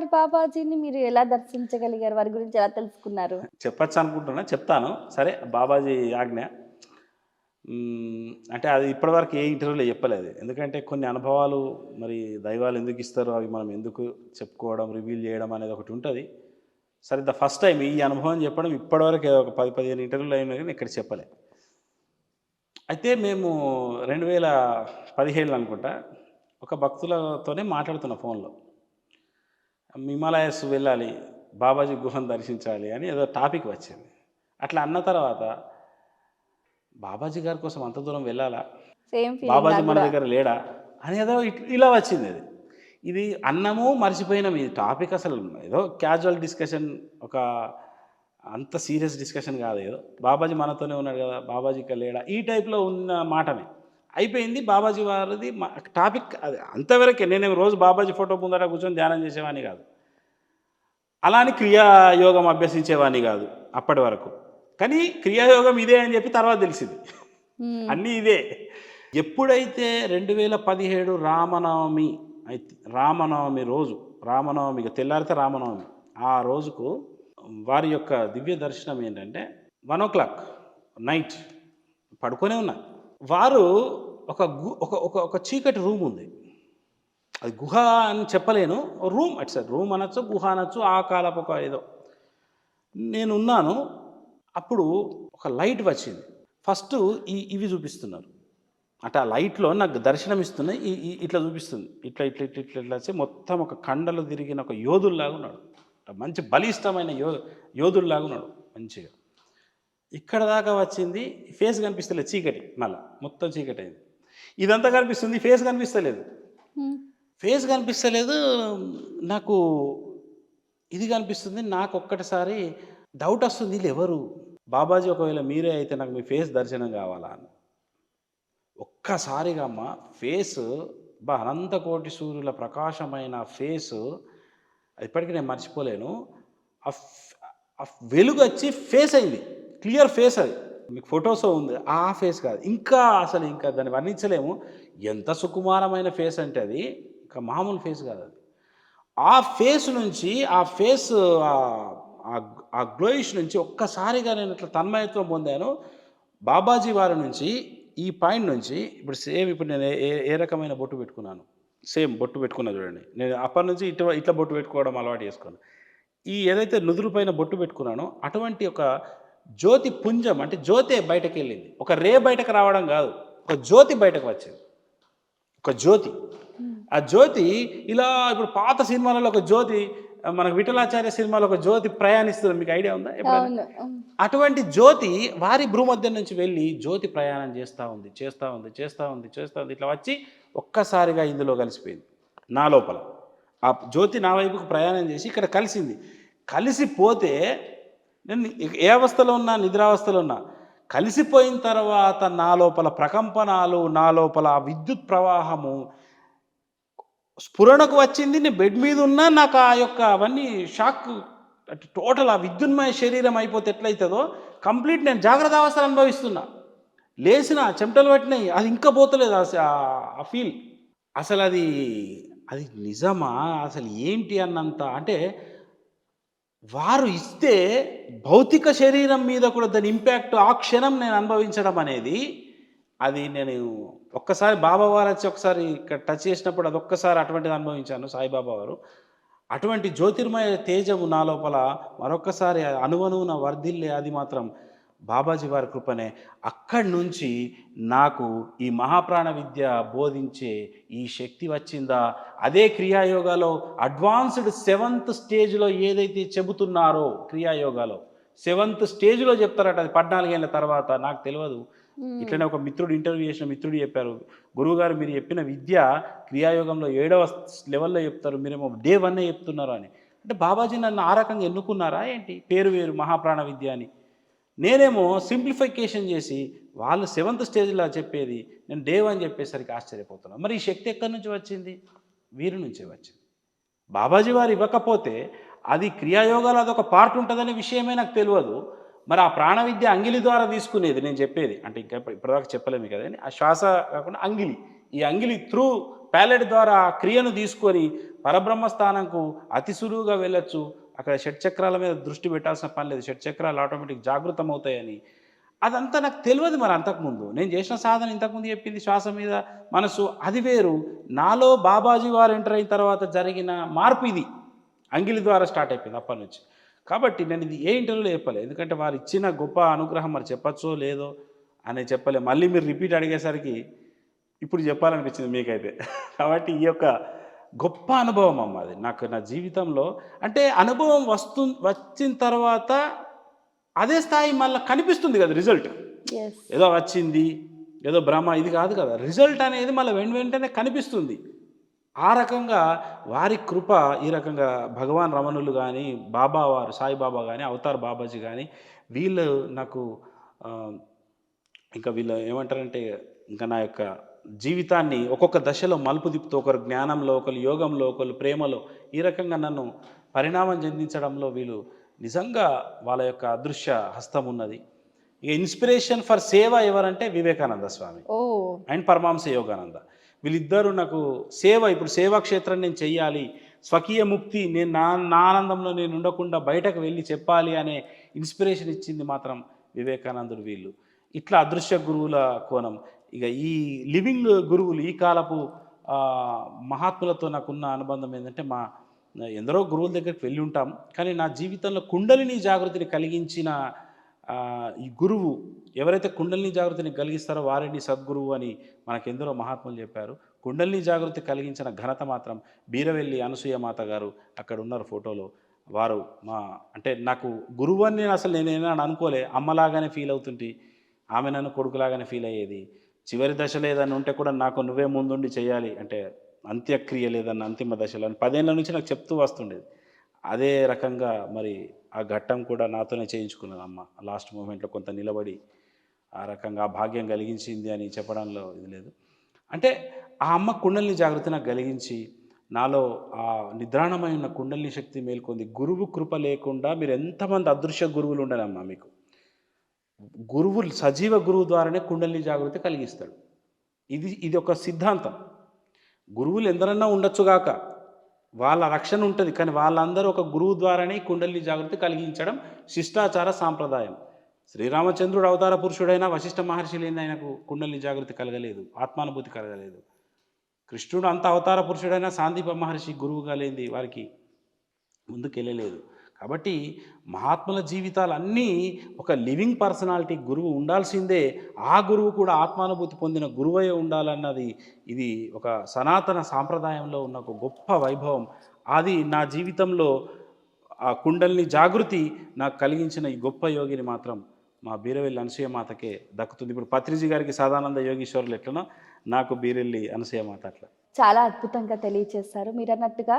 గారు బాబాజీని మీరు ఎలా దర్శించగలిగారు? వారి గురించి ఎలా తెలుసుకున్నారు? చెప్పచ్చు అనుకుంటున్నా చెప్తాను. సరే బాబాజీ ఆజ్ఞ. అంటే అది ఇప్పటివరకు ఏ ఇంటర్వ్యూలో చెప్పలేదు. ఎందుకంటే కొన్ని అనుభవాలు మరి దైవాలు ఎందుకు ఇస్తారో అవి మనం ఎందుకు చెప్పుకోవడం రివీల్ చేయడం అనేది ఒకటి ఉంటుంది. సరే ద ఫస్ట్ టైం ఈ అనుభవం చెప్పడం ఇప్పటివరకు ఏదో ఒక పది పదిహేను ఇంటర్వ్యూలు అయినా కానీ ఇక్కడ చెప్పలే. అయితే మేము రెండు వేల పదిహేళ్ళు అనుకుంటా ఒక భక్తులతోనే మాట్లాడుతున్న ఫోన్లో. హిమాలయస్ వెళ్ళాలి బాబాజీ గుహను దర్శించాలి అని ఏదో టాపిక్ వచ్చింది. అట్లా అన్న తర్వాత బాబాజీ గారి కోసం అంత దూరం వెళ్ళాలా? సేమ్ బాబాజీ మన దగ్గర లేడా? అని ఏదో ఇలా వచ్చింది అది. ఇది అన్నము మర్చిపోయినాం ఈ టాపిక్ అసలు ఏదో క్యాజువల్ డిస్కషన్ ఒక అంత సీరియస్ డిస్కషన్ కాదు ఏదో. బాబాజీ మనతోనే ఉన్నాడు కదా బాబాజీ ఇక్కడ లేడా? ఈ టైప్లో ఉన్న మాటనే. అయిపోయింది బాబాజీ వారిది. మా- టాపిక్ అది అంతవరకే. నేనేం రోజు బాబాజీ ఫోటో ముందర కూర్చొని ధ్యానం చేసేవాడిని కాదు. అలాని క్రియాయోగం అభ్యసించేవాడిని కాదు అప్పటి వరకు. కానీ క్రియాయోగం ఇదే అని చెప్పి తర్వాత తెలిసింది. అన్నీ ఇదే. ఎప్పుడైతే రెండు వేల పదిహేడు రామనవమి అయితే రామనవమి రోజు రామనవమి తెల్లారితే రామనవమి ఆ రోజుకు వారి యొక్క దివ్య దర్శనం ఏంటంటే వన్ ఓ క్లాక్ నైట్ పడుకొనే ఉన్నా. వారు ఒక గు ఒక ఒక ఒక చీకటి రూమ్ ఉంది. అది గుహ అని చెప్పలేను. రూమ్ అట్ రూమ్ అనొచ్చు గుహ అనొచ్చు ఆ కాలపు ఒక ఏదో. నేను ఉన్నాను అప్పుడు ఒక లైట్ వచ్చింది. ఫస్ట్ ఈ ఇవి చూపిస్తున్నారు. అంటే ఆ లైట్లో నాకు దర్శనం ఇస్తున్నాయి ఈ ఇట్లా చూపిస్తుంది. ఇట్లా ఇట్లా ఇట్లా ఇట్లా ఇట్లా వచ్చి మొత్తం ఒక కండలు తిరిగిన ఒక యోధుల్లాగా ఉన్నాడు. మంచి బలిష్టమైన యో యోధుల్లాగా ఉన్నాడు మంచిగా. ఇక్కడ దాకా వచ్చింది ఫేస్ కనిపిస్తలేదు చీకటి మళ్ళా మొత్తం చీకటి అయింది ఇదంతా కనిపిస్తుంది ఫేస్ కనిపిస్తలేదు. ఫేస్ కనిపిస్తలేదు నాకు ఇది కనిపిస్తుంది నాకు ఒక్కటిసారి డౌట్ వస్తుంది వీళ్ళు ఎవరు? బాబాజీ ఒకవేళ మీరే అయితే నాకు మీ ఫేస్ దర్శనం కావాలా? అని. ఒక్కసారిగా అమ్మ ఫేస్ బా అనంత కోటి సూర్యుల ప్రకాశమైన ఫేస్ ఇప్పటికీ నేను మర్చిపోలేను. ఆ వెలుగు వచ్చి ఫేస్ అయింది. క్లియర్ ఫేస్ అది. మీకు ఫొటోస్ ఉంది. ఆ ఫేస్ కాదు. ఇంకా అసలు ఇంకా దాన్ని వర్ణించలేము. ఎంత సుకుమారమైన ఫేస్ అంటే అది. ఇంకా మామూలు ఫేస్ కాదు అది. ఆ ఫేస్ నుంచి ఆ ఫేస్ ఆ గ్లోయిష్ నుంచి ఒక్కసారిగా నేను ఇట్లా తన్మయత్వం పొందాను. బాబాజీ వారి నుంచి ఈ పాయింట్ నుంచి ఇప్పుడు సేమ్ ఇప్పుడు నేను ఏ- ఏ రకమైన బొట్టు పెట్టుకున్నాను? సేమ్ బొట్టు పెట్టుకున్నా చూడండి. నేను అప్పటి నుంచి ఇట్ ఇట్లా బొట్టు పెట్టుకోవడం అలవాటు చేసుకున్నాను. ఈ ఏదైతే నుదురు పైన బొట్టు పెట్టుకున్నానో అటువంటి ఒక జ్యోతి పుంజం అంటే జ్యోతే బయటకు వెళ్ళింది. ఒక రే బయటకు రావడం కాదు ఒక జ్యోతి బయటకు వచ్చింది. ఒక జ్యోతి. ఆ జ్యోతి ఇలా ఇప్పుడు పాత సినిమాలలో ఒక జ్యోతి మనకు విఠలాచార్య సినిమాలో ఒక జ్యోతి ప్రయాణిస్తుంది? మీకు ఐడియా ఉందా అటువంటి జ్యోతి వారి భూమధ్యం నుంచి వెళ్ళి జ్యోతి ప్రయాణం చేస్తూ ఉంది చేస్తూ ఉంది చేస్తూ ఉంది చేస్తూ ఉంది. ఇట్లా వచ్చి ఒక్కసారిగా ఇందులో కలిసిపోయింది నా లోపల. ఆ జ్యోతి నా వైపుకు ప్రయాణం చేసి ఇక్కడ కలిసింది. కలిసిపోతే నేను ఏ అవస్థలో ఉన్నా నిద్రావస్థలో ఉన్నా కలిసిపోయిన తర్వాత నా లోపల ప్రకంపనాలు నా లోపల ఆ విద్యుత్ ప్రవాహము స్ఫురణకు వచ్చింది నేను బెడ్ మీద ఉన్నా నాకు ఆ యొక్క అవన్నీ షాక్ టోటల్ ఆ విద్యున్మయ శరీరం అయిపోతే ఎట్లయితుందో కంప్లీట్ నేను జాగ్రత్త అవస్థలు అనుభవిస్తున్నా. లేచిన చెమటలు పట్టినాయి అది ఇంకా పోతలేదు ఆ ఫీల్. అసలు అది అది నిజమా? అసలు ఏంటి అన్నంత? అంటే వారు ఇస్తే భౌతిక శరీరం మీద కూడా దాని ఇంపాక్ట్ ఆ క్షణం నేను అనుభవించడం అనేది అది నేను ఒక్కసారి బాబా వారు వచ్చి ఒకసారి ఇక్కడ టచ్ చేసినప్పుడు అది ఒక్కసారి అటువంటిది అనుభవించాను సాయిబాబా వారు. అటువంటి జ్యోతిర్మయ తేజము నా లోపల మరొక్కసారి అనువనువున వర్ధిల్లే అది మాత్రం బాబాజీ వారి కృపనే అక్కడి నుంచి నాకు ఈ మహాప్రాణ విద్య బోధించే ఈ శక్తి వచ్చిందా? అదే క్రియాయోగాలో అడ్వాన్స్డ్ సెవెంత్ స్టేజ్లో ఏదైతే చెబుతున్నారో క్రియాయోగాలో సెవెంత్ స్టేజ్లో చెప్తారట అది పద్నాలుగేళ్ళ తర్వాత నాకు తెలియదు. ఇట్లనే ఒక మిత్రుడు ఇంటర్వ్యూ చేసిన మిత్రుడు చెప్పారు గురువుగారు మీరు చెప్పిన విద్య క్రియాయోగంలో ఏడవ లెవెల్లో చెప్తారు మీరేమో డే వన్నే చెప్తున్నారు అని. అంటే బాబాజీ నన్ను ఆ రకంగా ఎన్నుకున్నారా ఏంటి? పేరు వేరు మహాప్రాణ విద్య అని. నేనేమో సింప్లిఫికేషన్ చేసి వాళ్ళు సెవెంత్ స్టేజ్లో చెప్పేది నేను డే అని చెప్పేసరికి ఆశ్చర్యపోతున్నాను మరి ఈ శక్తి ఎక్కడి నుంచి వచ్చింది? వీరి నుంచే వచ్చింది. బాబాజీ వారు ఇవ్వకపోతే అది క్రియాయోగాలు అదొక పార్ట్ ఉంటుందనే విషయమే నాకు తెలియదు. మరి ఆ ప్రాణ విద్య అంగిలి ద్వారా తీసుకునేది నేను చెప్పేది. అంటే ఇంకా ఇప్పటిదాకా చెప్పలేము కదా అని. ఆ శ్వాస కాకుండా అంగిలి. ఈ అంగిలి త్రూ ప్యాలెట్ ద్వారా క్రియను తీసుకొని పరబ్రహ్మ స్థానంకు అతి సులువుగా వెళ్ళొచ్చు. అక్కడ షట్చక్రాల మీద దృష్టి పెట్టాల్సిన పని లేదు. షట్చక్రాలు ఆటోమేటిక్ జాగృతం అవుతాయని. అదంతా నాకు తెలియదు మరి అంతకుముందు. నేను చేసిన సాధన ఇంతకుముందు చెప్పింది శ్వాస మీద మనసు. అది వేరు. నాలో బాబాజీ వారు ఎంటర్ అయిన తర్వాత జరిగిన మార్పు ఇది. అంగిలి ద్వారా స్టార్ట్ అయిపోయింది అప్పటి నుంచి. కాబట్టి నేను ఇది ఏ ఇంటర్వ్యూలో చెప్పలే. ఎందుకంటే వారు ఇచ్చిన గొప్ప అనుగ్రహం మరి చెప్పచ్చో లేదో అని చెప్పలే. మళ్ళీ మీరు రిపీట్ అడిగేసరికి ఇప్పుడు చెప్పాలనిపించింది మీకైతే. కాబట్టి ఈ యొక్క గొప్ప అనుభవం అమ్మ అది. నాకు నా జీవితంలో అంటే అనుభవం వస్తు వచ్చిన తర్వాత అదే స్థాయి మళ్ళీ కనిపిస్తుంది కదా రిజల్ట్. ఏదో వచ్చింది ఏదో భ్రమ ఇది కాదు కదా. రిజల్ట్ అనేది మళ్ళీ వెంట వెంటనే కనిపిస్తుంది. ఆ రకంగా వారి కృప ఈ రకంగా భగవాన్ రమణులు కానీ బాబా వారు సాయిబాబా కానీ అవతార్ బాబాజీ కానీ వీళ్ళు నాకు ఇంకా వీళ్ళు ఏమంటారంటే ఇంకా నా యొక్క జీవితాన్ని ఒక్కొక్క దశలో మలుపు తిప్పుతూ ఒకరు జ్ఞానంలో ఒకరు యోగంలో ఒకరు ప్రేమలో ఈ రకంగా నన్ను పరిణామం చెందించడంలో వీళ్ళు నిజంగా వాళ్ళ యొక్క అదృశ్య హస్తం ఉన్నది. ఇక ఇన్స్పిరేషన్ ఫర్ సేవ ఎవరంటే వివేకానంద స్వామి ఓ. అండ్ పరమాంస యోగానంద. వీళ్ళిద్దరూ నాకు సేవ ఇప్పుడు సేవా క్షేత్రం నేను చెయ్యాలి స్వకీయ ముక్తి నేను నా నా ఆనందంలో నేను ఉండకుండా బయటకు వెళ్ళి చెప్పాలి అనే ఇన్స్పిరేషన్ ఇచ్చింది మాత్రం వివేకానందుడు వీళ్ళు. ఇట్లా అదృశ్య గురువుల కోణం. ఇక ఈ లివింగ్ గురువులు ఈ కాలపు మహాత్ములతో నాకున్న అనుబంధం ఏంటంటే మా ఎందరో గురువుల దగ్గరికి వెళ్ళి ఉంటాం. కానీ నా జీవితంలో కుండలిని జాగృతిని కలిగించిన ఈ గురువు ఎవరైతే కుండలిని జాగృతిని కలిగిస్తారో వారిని సద్గురువు అని మనకెందరో మహాత్ములు చెప్పారు. కుండలిని జాగృతి కలిగించిన ఘనత మాత్రం బీరవెల్లి అనసూయ మాత గారు అక్కడ ఉన్నారు ఫోటోలో. వారు మా అంటే నాకు గురువు అని నేను అసలు నేను ఏమైనా అనుకోలే. అమ్మలాగానే ఫీల్ అవుతుంటే. ఆమె నన్ను కొడుకులాగానే ఫీల్ అయ్యేది. చివరి దశలో ఏదైనా ఉంటే కూడా నాకు నువ్వే ముందుండి చేయాలి అంటే అంత్యక్రియ లేదన్న అంతిమ దశలో అని పదేళ్ళ నుంచి నాకు చెప్తూ వస్తుండేది. అదే రకంగా మరి ఆ ఘట్టం కూడా నాతోనే చేయించుకున్నది అమ్మ. లాస్ట్ మూమెంట్లో కొంత నిలబడి ఆ రకంగా ఆ భాగ్యం కలిగించింది అని చెప్పడంలో ఇది లేదు. అంటే ఆ అమ్మ కుండలిని జాగ్రత్త నాకు కలిగించి నాలో ఆ నిద్రాణమై ఉన్న కుండలిని శక్తి మేల్కొంది. గురువు కృప లేకుండా మీరు ఎంతమంది అదృశ్య గురువులు ఉండనమ్మా మీకు? గురువు సజీవ గురువు ద్వారానే కుండలిని జాగృతి కలిగిస్తాడు. ఇది ఇది ఒక సిద్ధాంతం. గురువులు ఎందరన్నా ఉండొచ్చుగాక వాళ్ళ రక్షణ ఉంటుంది కానీ వాళ్ళందరూ ఒక గురువు ద్వారానే కుండలిని జాగృతి కలిగించడం శిష్టాచార సాంప్రదాయం. శ్రీరామచంద్రుడు అవతార పురుషుడైనా వశిష్ఠ మహర్షి లేని ఆయనకు కుండలిని జాగృతి కలగలేదు ఆత్మానుభూతి కలగలేదు. కృష్ణుడు అంత అవతార పురుషుడైనా సాందీప మహర్షి గురువుగా లేనిది వారికి ముందుకెళ్ళలేదు. కాబట్టి మహాత్ముల జీవితాలన్నీ ఒక లివింగ్ పర్సనాలిటీ గురువు ఉండాల్సిందే. ఆ గురువు కూడా ఆత్మానుభూతి పొందిన గురువే ఉండాలన్నది ఇది ఒక సనాతన సాంప్రదాయంలో ఉన్న ఒక గొప్ప వైభవం. అది నా జీవితంలో ఆ కుండల్ని జాగృతి నాకు కలిగించిన ఈ గొప్ప యోగిని మాత్రం మా బీరవెల్లి అనసూయ మాతకే దక్కుతుంది. ఇప్పుడు పత్రిజీ గారికి సదానంద యోగీశ్వరులు ఎట్లనో నాకు బీరెల్లి అనసూయ మాత అట్లా. చాలా అద్భుతంగా తెలియచేస్తారు మీరు అన్నట్టుగా